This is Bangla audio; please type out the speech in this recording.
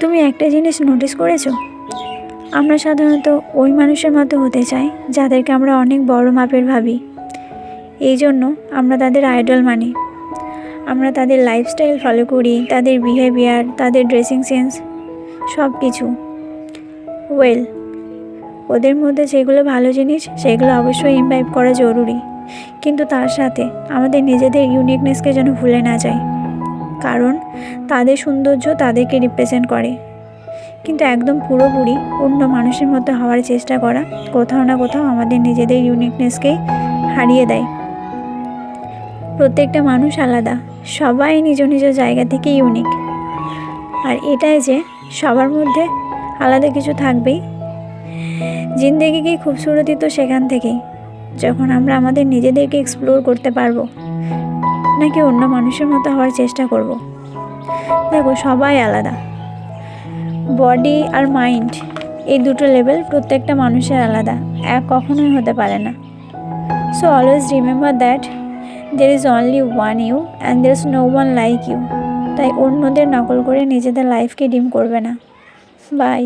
তুমি একটা জিনিস নোটিস করেছ? আমরা সাধারণত ওই মানুষের মতো হতে চাই, যাদেরকে আমরা অনেক বড় মাপের ভাবি। এই জন্য আমরা তাদের আইডল মানি। আমরা তাদের লাইফস্টাইল ফলো করি, তাদের বিহেভিয়ার তাদের ড্রেসিং সেন্স সব কিছু ওয়েল ওদের মধ্যে যেগুলো ভালো জিনিস, সেগুলো অবশ্যই ইমবাইব করা জরুরি। কিন্তু তার সাথে আমাদের নিজেদের ইউনিকনেসকে যেন ভুলে না যাই। কারণ তাদের সৌন্দর্য তাদেরকে রিপ্রেজেন্ট করে। কিন্তু একদম পুরোপুরি অন্য মানুষের মতো হওয়ার চেষ্টা করা কোথাও না কোথাও আমাদের নিজেদের ইউনিকনেসকেই হারিয়ে দেয়। প্রত্যেকটা মানুষ আলাদা, সবাই নিজ নিজ জায়গা থেকে ইউনিক আর এটাই যে সবার মধ্যে আলাদা কিছু থাকবেই। জিন্দেগি কি খুবসুরতি তো সেখান থেকেই, যখন আমরা আমাদের নিজেদেরকে এক্সপ্লোর করতে পারব। নাকি অন্য মানুষের মতো হওয়ার চেষ্টা করব। দেখো, সবাই আলাদা। বডি আর মাইন্ড এই দুটো লেভেল প্রত্যেকটা মানুষের আলাদা এক কখনোই হতে পারে না। So always remember that there is only one you and there is no one like you তাই অন্যদের নকল করে নিজেদের লাইফকে ডিম করবে না। বাই